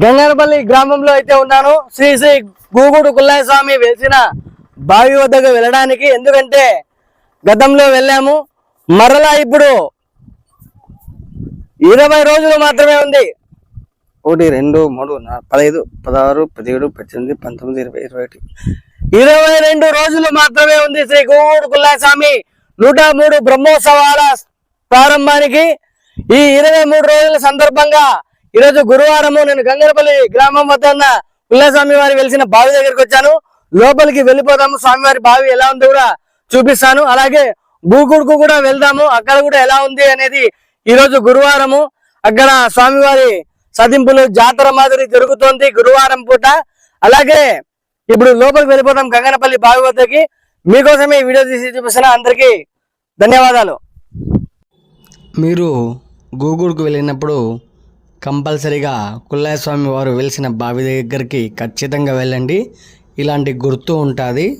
గంగారపల్లి గ్రామంలో అయితే ఉన్నాను. శ్రీ శ్రీ గూగుడు కుల్లాయ స్వామి వేసిన బావి వద్దకు వెళ్ళడానికి. ఎందుకంటే గతంలో వెళ్ళాము. మరలా ఇప్పుడు ఇరవై రోజులు మాత్రమే ఉంది. ఒకటి రెండు మూడు నాలుగు పదహైదు పదహారు పదిహేడు పద్దెనిమిది పంతొమ్మిది ఇరవై ఇరవై ఒకటి. ఇరవై రెండు రోజులు మాత్రమే ఉంది శ్రీ గూగుడు కుల్లాస్వామి నూట మూడు బ్రహ్మోత్సవాల ప్రారంభానికి. ఈ ఇరవై మూడు రోజుల సందర్భంగా ఈరోజు గురువారము నేను గంగరపల్లి గ్రామం వద్ద ఉన్న పుల్లస్వామి వారి వెలిసిన బావి దగ్గరికి వచ్చాను. లోపలికి వెళ్ళిపోదాము. స్వామివారి బావి ఎలా ఉందో కూడా చూపిస్తాను. అలాగే గూగుడుకు కూడా వెళ్దాము. అక్కడ కూడా ఎలా ఉంది అనేది ఈరోజు గురువారము. అక్కడ స్వామివారి సదింపులు జాతర మాదిరి జరుగుతోంది గురువారం పూట. అలాగే ఇప్పుడు లోపలికి వెళ్ళిపోతాం గంగనపల్లి బావి వద్దకి. మీకోసమే ఈ వీడియో తీసి చూపిస్తున్న అందరికీ ధన్యవాదాలు. మీరు గూగుడుకు వెళ్ళినప్పుడు కంపల్సరీగా కుల్లాయ స్వామి వారు వెలిసిన బావి దగ్గరికి ఖచ్చితంగా వెళ్ళండి. ఇలాంటి గుర్తు ఉంటుంది.